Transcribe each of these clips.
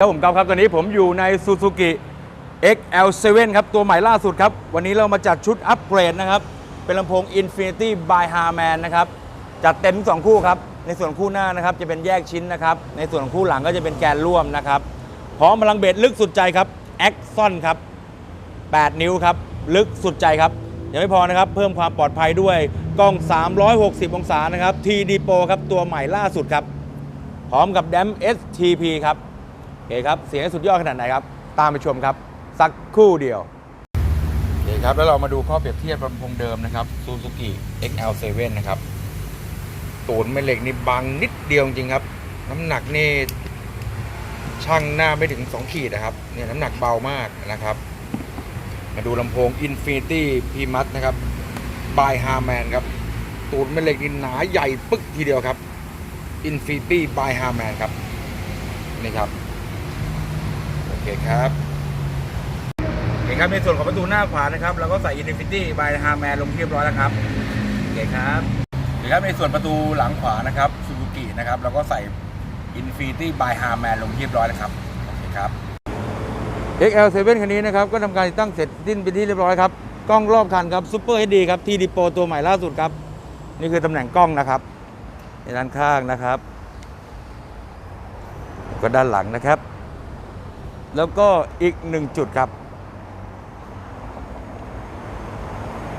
ครับผมกอล์ฟครับตอนนี้ผมอยู่ใน Suzuki XL7 ครับ ตัวใหม่ล่าสุดครับ วันนี้เรามาจัดชุดอัปเกรดนะครับ เป็นลำโพง Infinity by Harman นะครับ จัดเต็มทั้งสองคู่ครับ ในส่วนคู่หน้านะครับจะเป็นแยกชิ้นนะครับ ในส่วนของคู่หลังก็จะเป็นแกนร่วมนะครับ พร้อมพลังเบสลึกสุดใจครับ Axon ครับ 8 นิ้วครับ ลึกสุดใจครับ ยังไม่พอนะครับ เพิ่มความปลอดภัยด้วยกล้อง 360 องศานะครับ TD Pro ครับตัวใหม่ล่าสุดครับ พร้อมกับ DAM STP ครับ โอเคครับ เสียงสุดยอดขนาดไหนครับ ตามไปชมครับ สักครู่เดียวโอเคครับ แล้วเรามาดูข้อเปรียบเทียบลำโพงเดิมนะครับ Suzuki XL7 นะครับ ตูนแม่เหล็กนี่บางนิดเดียวจริงครับ น้ำหนักนี่ช่างหน้าไม่ถึง 2 ขีดนะครับ เนี่ยน้ำหนักเบามากนะครับ มาดูลำโพง Infinity p m a s นะครับ by Harman ครับ ตูนแม่เหล็กนี่หนาใหญ่ปึ๊กทีเดียวครับ Infinity by Harman ครับ นี่ครับ เคครับโอเคครับในส่วนของประตูหน้าขวานะครับเราก็ใส่ Infinity by Harman ลงเรียบร้อยแล้วครับโอเคครับโอเคครับในส่วนประตูหลังขวานะครับ Suzuki นะครับเราก็ใส่ Infinity by Harman ลงเรียบร้อยแล้วครับโอเคครับ XL7 คันนี้นะครับก็ทำการติดตั้งเสร็จสิ้นเป็นที่เรียบร้อยครับกล้องรอบคันครับ Super HD ครับ T-DPO ตัวใหม่ล่าสุดครับ นี่คือตำแหน่งกล้องนะครับในด้านข้างนะครับ ก็ด้านหลังนะครับ แล้วก็อีกหนึ่งจุดครับ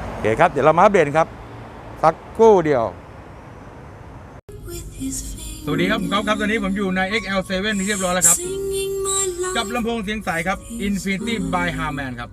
โอเคครับ เดี๋ยวเรามาอัปเดตครับ สักครู่เดียว สวัสดีครับผมก๊อฟครับ ตอนนี้ผมอยู่ใน XL7 ที่เรียบร้อยแล้วครับ กับลำโพงเสียงใสครับ Infinity by Harman ครับ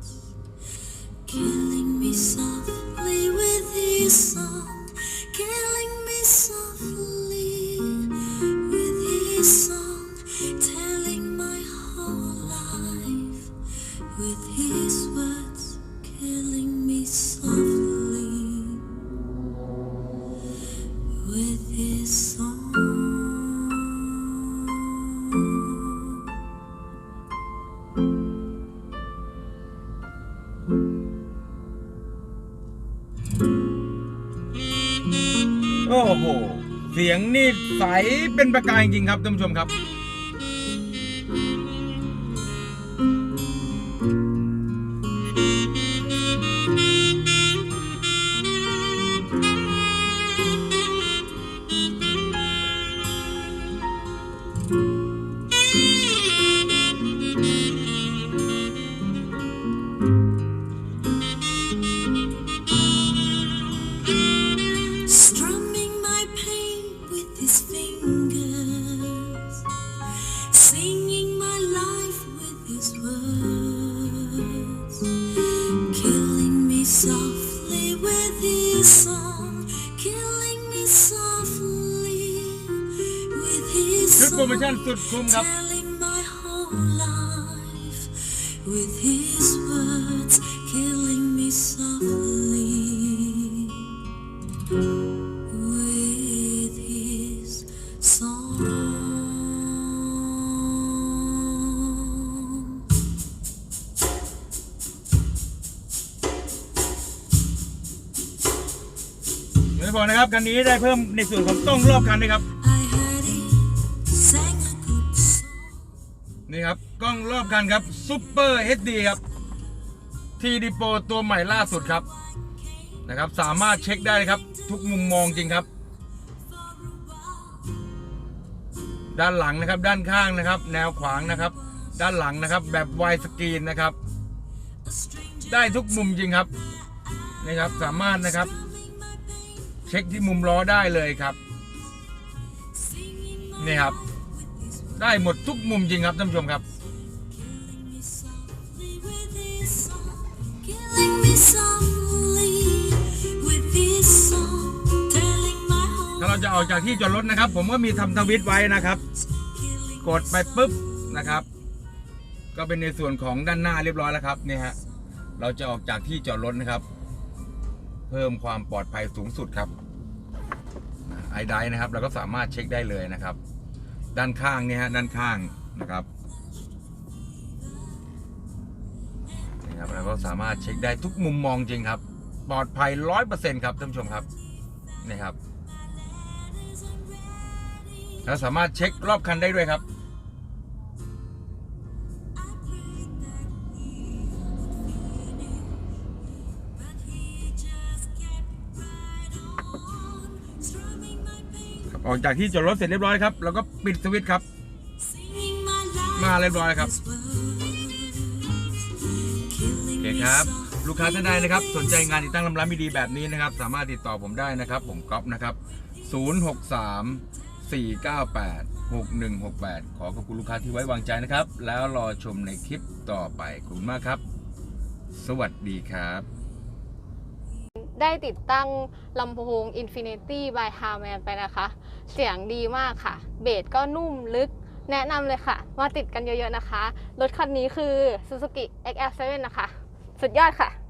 โอ้โห เสียงนี่ใสเป็นประกายจริงครับท่านผู้ชมครับ fingers, singing my life with his words, killing me softly with his song, killing me softly with his song, telling my whole life with his words, killing me softly. ยังไม่พอนะครับคันนี้ได้เพิ่มในส่วนของกล้องรอบคันด้วยครับ นี่ครับกล้องรอบคันครับ Super HD ครับ TD Pro ตัวใหม่ล่าสุดครับนะครับ สามารถเช็คได้ครับ ทุกมุมมองจริงครับ ด้านหลังนะครับ ด้านข้างนะครับ แนวขวางนะครับ ด้านหลังนะครับ แบบไวสกรีนนะครับ ได้ทุกมุมจริงครับนี่ครับสามารถนะครับ เช็คที่มุมล้อได้เลยครับนี่ครับ ได้หมดทุกมุมจริงครับท่านผู้ชมครับ ถ้าเราจะออกจากที่จอดรถนะครับ ผมก็มีทำทวิตไว้นะครับ กดไปปุ๊บนะครับ ก็เป็นในส่วนของด้านหน้าเรียบร้อยแล้วครับนี่ฮะเราจะออกจากที่จอดรถนะครับ เพิ่มความปลอดภัยสูงสุดครับไอไดนะครับเราก็สามารถเช็คได้เลยนะครับ ด้านข้างเนี่ยฮะด้านข้างนะครับนี่ครับเราก็สามารถเช็คได้ทุกมุมมองจริงครับ ปลอดภัยร้อยเปอร์เซ็นต์ครับท่านผู้ชมครับนี่ครับเราสามารถเช็ครอบคันได้ด้วยครับ ออกจากที่จอดรถเสร็จเรียบร้อยครับแล้วก็ปิดสวิตช์ครับ มาเรียบร้อยครับโอเคครับลูกค้าท่านใดนะครับ สนใจงานติดตั้งลำร้ามีดีแบบนี้นะครับ สามารถติดต่อผมได้นะครับ ผมก๊อฟนะครับ 063 498 6168 ขอขอบคุณลูกค้าที่ไว้วางใจนะครับ แล้วรอชมในคลิปต่อไปขอบคุณมากครับ สวัสดีครับ ได้ติดตั้งลำโพง Infinity by Harman ไปนะคะ เสียงดีมากค่ะ เบสก็นุ่มลึก แนะนำเลยค่ะ มาติดกันเยอะๆนะคะ รถคันนี้คือ Suzuki XL7 นะคะ สุดยอดค่ะ